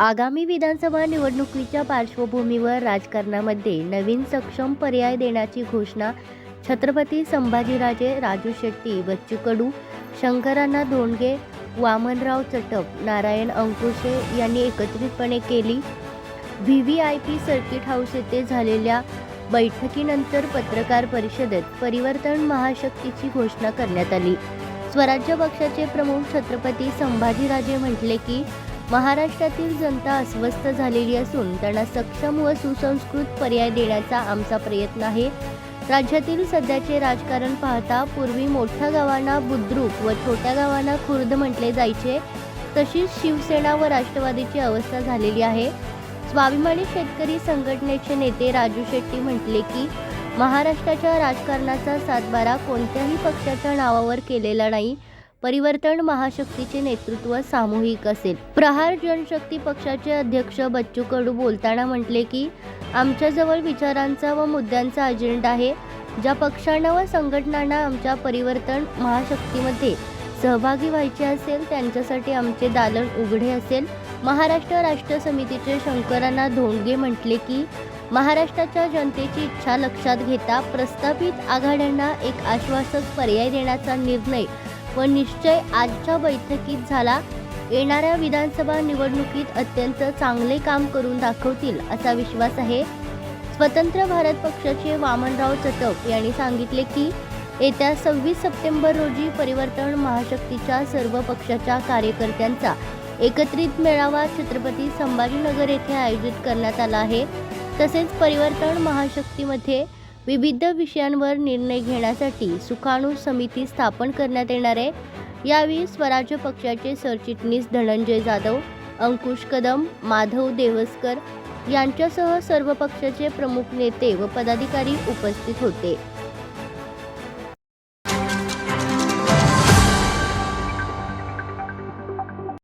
आगामी विधानसभा निवडणुकीच्या पार्श्वभूमीवर राजकारणामध्ये नवीन सक्षम पर्याय देण्याची घोषणा छत्रपती संभाजीराजे राजू शेट्टी बच्चू कडू शंकरांना धोंडगे वामनराव चटप नारायण अंकुशे यांनी एकत्रितपणे केली. V V I P circuit house येथे झालेल्या बैठकीनंतर पत्रकार परिषदेत परिवर्तन महाशक्तीची घोषणा करण्यात आली. स्वराज्य पक्षाचे प्रमुख छत्रपती संभाजीराजे म्हटले की महाराष्ट्रातील जनता अस्वस्थ झालेली असून त्यांना सक्षम व सुसंस्कृत पर्याय देण्याचा आमचा प्रयत्न आहे. राज्यातील सध्याचे राजकारण पाहता पूर्वी मोठ्या गावांना बुद्रुक व छोट्या गावांना खुर्द म्हटले जायचे. तशीच शिवसेना व राष्ट्रवादीची अवस्था झालेली आहे. स्वाभिमानी शेतकरी संघटनेचे नेते राजू शेट्टी म्हटले की महाराष्ट्राच्या राजकारणाचा सातबारा कोणत्याही पक्षाच्या नावावर केलेला नाही. परिवर्तन महाशक्तीचे नेतृत्व सामूहिक असेल. प्रहार जनशक्ती पक्षाचे अध्यक्ष बच्चू कडू बोलताना म्हटले की आमच्याजवळ विचारांचा व मुद्द्यांचा अजेंडा आहे ज्या पक्षांना व संघटनांना आमच्या परिवर्तन महाशक्तीमध्ये सहभागी व्हायचे असेल त्यांच्यासाठी आमचे दालन उघडे असेल. महाराष्ट्र राष्ट्र समितीचे शंकरांना धोंडगे म्हटले की महाराष्ट्राच्या जनतेची इच्छा लक्षात घेता प्रस्तावित आघाड्यांना एक आश्वासक पर्याय देण्याचा निर्णय व निश्चय आजच्या बैठकीत झाला. येणाऱ्या विधानसभा निवडणुकीत अत्यंत चांगले काम करून दाखवतील असा विश्वास आहे. स्वतंत्र भारत पक्षाचे वामनराव चटप यांनी सांगितले की येत्या सव्वीस सप्टेंबर रोजी परिवर्तन महाशक्तीच्या सर्व पक्षाच्या कार्यकर्त्यांचा एकत्रित मेळावा छत्रपती संभाजीनगर येथे आयोजित करण्यात आला आहे. तसेच परिवर्तन महाशक्तीमध्ये विविध विषयांवर निर्णय घेण्यासाठी सुखाणू समिती स्थापन करण्यात येणार आहे. यावेळी स्वराज्य पक्षाचे सरचिटणीस धनंजय जाधव अंकुश कदम माधव देवसकर यांच्यासह सर्व पक्षाचे प्रमुख नेते व पदाधिकारी उपस्थित होते.